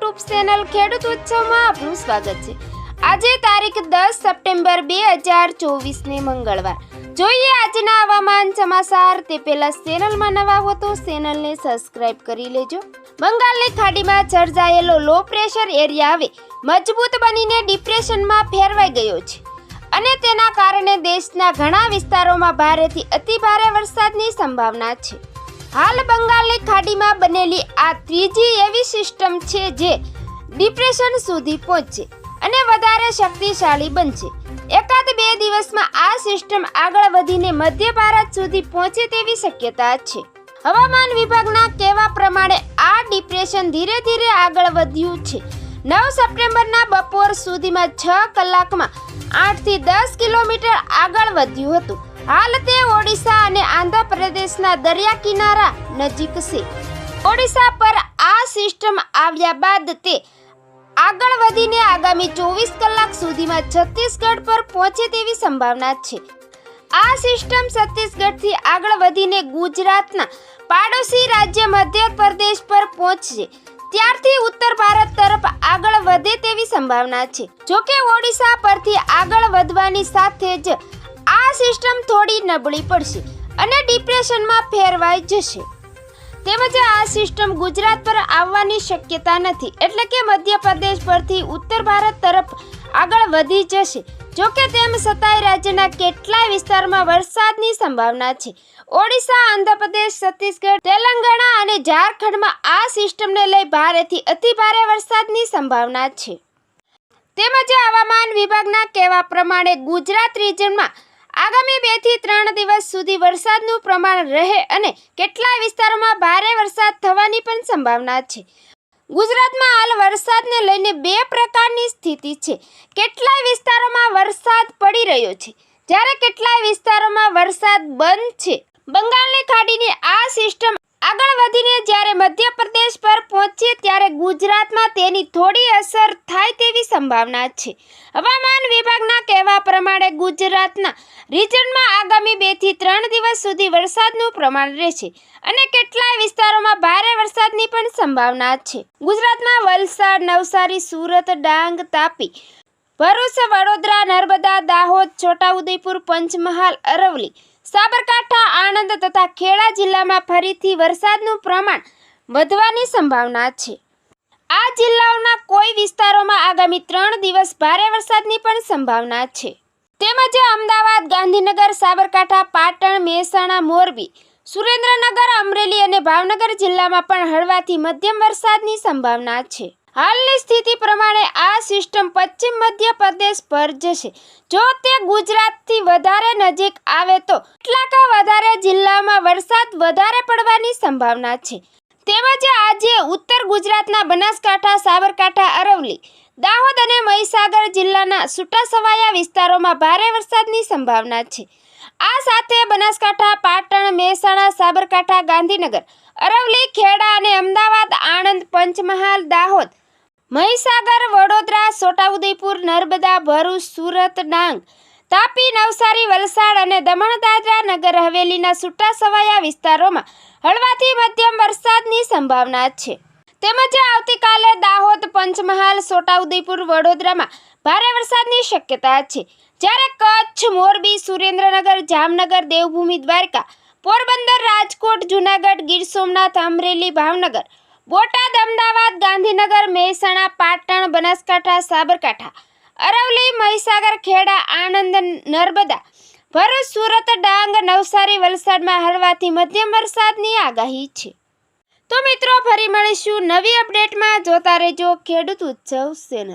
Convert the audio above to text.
ખેડૂત ઉત્સવમાં આપનું સ્વાગત છે. આજે તારીખ દસ સપ્ટેમ્બર બે હજાર ચોવીસને મંગળવાર. જોઈએ આજના હવામાન સમાચાર. તે પહેલા ચેનલમાં નવા હો તો ચેનલને સબસ્ક્રાઇબ કરી લેજો. બંગાળની ખાડીમાં સર્જાયેલો લો પ્રેશર એરિયા હવે મજબૂત બનીને ડિપ્રેશનમાં ફેરવાઈ ગયો છે. અને તેના કારણે દેશના ઘણા વિસ્તારોમાં ભારેથી અતિભારે વરસાદની સંભાવના છે. હાલ બંગાળની ખાડીમાં બનેલી આ ત્રીજી એવી સિસ્ટમ છે જે ડિપ્રેશન સુધી પહોંચશે અને વધારે શક્તિશાળી બનશે. એકાદ બે દિવસમાં આ સિસ્ટમ આગળ વધીને મધ્ય ભારત સુધી પહોંચે તેવી શક્યતા છે. હવામાન વિભાગના કહેવા પ્રમાણે આ ડિપ્રેશન ધીરે ધીરે આગળ વધ્યું છે. નવ સપ્ટેમ્બરના બપોર સુધીમાં છ કલાકમાં આઠથી દસ કિલોમીટર આગળ વધ્યું હતું. હાલ તે ઓડિશા અને આંધ્રપ્રદેશના દરિયા કિનારા નજીક છે. ઓડિશા પર આ સિસ્ટમ આવ્યા બાદ તે આગળ વધીને આગામી ચોવીસ કલાક સુધીમાં છત્તીસગઢ પર પહોંચે તેવી સંભાવના છે. આ સિસ્ટમ છત્તીસગઢથી આગળ વધીને ગુજરાતના પાડોશી રાજ્ય મધ્ય પ્રદેશ પર પહોંચશે. ત્યારથી ઉત્તર ભારત તરફ આગળ વધે તેવી સંભાવના છે. જોકે ઓડિશા પરથી આગળ વધવાની સાથે જ આ સિસ્ટમ થોડી નબળી પડશે અને ડિપ્રેશનમાં ફેરવાઈ જશે. તેમજ આ સિસ્ટમ ગુજરાત પર આવવાની શક્યતા નથી. એટલે કે મધ્યપ્રદેશ પરથી ઉત્તર ભારત તરફ આગળ વધી જશે. જોકે તેમ છતાંય રાજ્યના કેટલાય વિસ્તારમાં વરસાદની સંભાવના છે. ઓડિશા, આંધ્રપ્રદેશ, છત્તીસગઢ, તેલંગાણા અને ઝારખંડમાં આ સિસ્ટમને લઈ ભારેથી અતિભારે વરસાદની સંભાવના છે. તેમજ હવામાન વિભાગના કહેવા પ્રમાણે ગુજરાત રિજનમાં આગામી બેથી ત્રણ દિવસ સુધી વરસાદનું પ્રમાણ રહે અને કેટલાય વિસ્તારોમાં ભારે વરસાદ થવાની પણ સંભાવના છે. ગુજરાતમાં હાલ વરસાદને લઈને બે પ્રકારની સ્થિતિ છે. કેટલાય વિસ્તારોમાં વરસાદ પડી રહ્યો છે. જ્યારે કેટલાય વિસ્તારોમાં વરસાદ બંધ છે. બંગાળની ખાડીની આ સિસ્ટમ આગળ વધીને જ્યારે મધ્યપ્રદેશ પર પહોંચે ત્યારે ગુજરાતમાં તેની થોડી અસર થાય તેવી સંભાવના છે. હવામાન વિભાગના કહેવા પ્રમાણે ગુજરાતના રિજનમાં આગામી બેથી ત્રણ દિવસ સુધી વરસાદનું પ્રમાણ રહેશે અને કેટલાય વિસ્તારોમાં ભારે વરસાદની પણ સંભાવના છે. ગુજરાતમાં વલસાડ, નવસારી, સુરત, ડાંગ, તાપી, ભરૂચ, વડોદરા, નર્મદા, દાહોદ, છોટાઉદેપુર, પંચમહાલ, અરવલ્લી સાબરકાંઠા, આણંદ તથા ખેડા જિલ્લામાં ફરીથી વરસાદનું પ્રમાણ વધવાની સંભાવના છે. આ જિલ્લાઓના કોઈ વિસ્તારોમાં આગામી ત્રણ દિવસ ભારે વરસાદની પણ સંભાવના છે. તેમજ અમદાવાદ, ગાંધીનગર, સાબરકાંઠા, પાટણ, મહેસાણા, મોરબી, સુરેન્દ્રનગર, અમરેલી અને ભાવનગર જિલ્લામાં પણ હળવાથી મધ્યમ વરસાદની સંભાવના છે. હાલની સ્થિતિ પ્રમાણે આ સિસ્ટમ પશ્ચિમ મધ્ય પ્રદેશ પર જશે. જો તે ગુજરાતથી વધારે નજીક આવે તો કેટલાક વધારે જિલ્લામાં વરસાદ વધારે પડવાની સંભાવના છે. તેમજ આજે ઉત્તર ગુજરાતના બનાસકાંઠા, સાબરકાંઠા, અરવલ્લી, દાહોદ અને મહીસાગર જિલ્લાના છૂટાછવાયા વિસ્તારોમાં ભારે વરસાદની સંભાવના છે. આ સાથે બનાસકાંઠા, પાટણ, મહેસાણા, સાબરકાંઠા, ગાંધીનગર, અરવલ્લી, ખેડા અને અમદાવાદ, આણંદ, પંચમહાલ, દાહોદ મહીસાગર, વડોદરા, છોટાઉદેપુર, નર્મદા, ભરૂચ, સુરત, ડાંગ, તાપી, નવસારી, વલસાડ અને દમણ દાદરા નગર હવેલીના છૂટાછવાયા વિસ્તારોમાં હળવાથી મધ્યમ વરસાદની સંભાવના છે. તેમજ આવતીકાલે દાહોદ, પંચમહાલ, છોટાઉદેપુર, વડોદરામાં ભારે વરસાદની શક્યતા છે. જ્યારે કચ્છ, મોરબી, સુરેન્દ્રનગર, જામનગર, દેવભૂમિ, દ્વારકા, પોરબંદર, રાજકોટ, જૂનાગઢ, ગીર સોમનાથ, અમરેલી, ભાવનગર બોટાદ, અમદાવાદ, ગાંધીનગર, મહેસાણા, પાટણ, બનાસકાંઠા, સાબરકાંઠા અરવલી મહીસાગર, ખેડા, આણંદ, નર્મદા, ભરૂચ, સુરત, ડાંગ, નવસારી, વલસાડમાં હળવાથી મધ્યમ વરસાદની આગાહી છે. તો મિત્રો, ફરી મળીશું નવી અપડેટમાં. જોતા રહેજો, ખેડૂત ઉત્સવ ચેનલ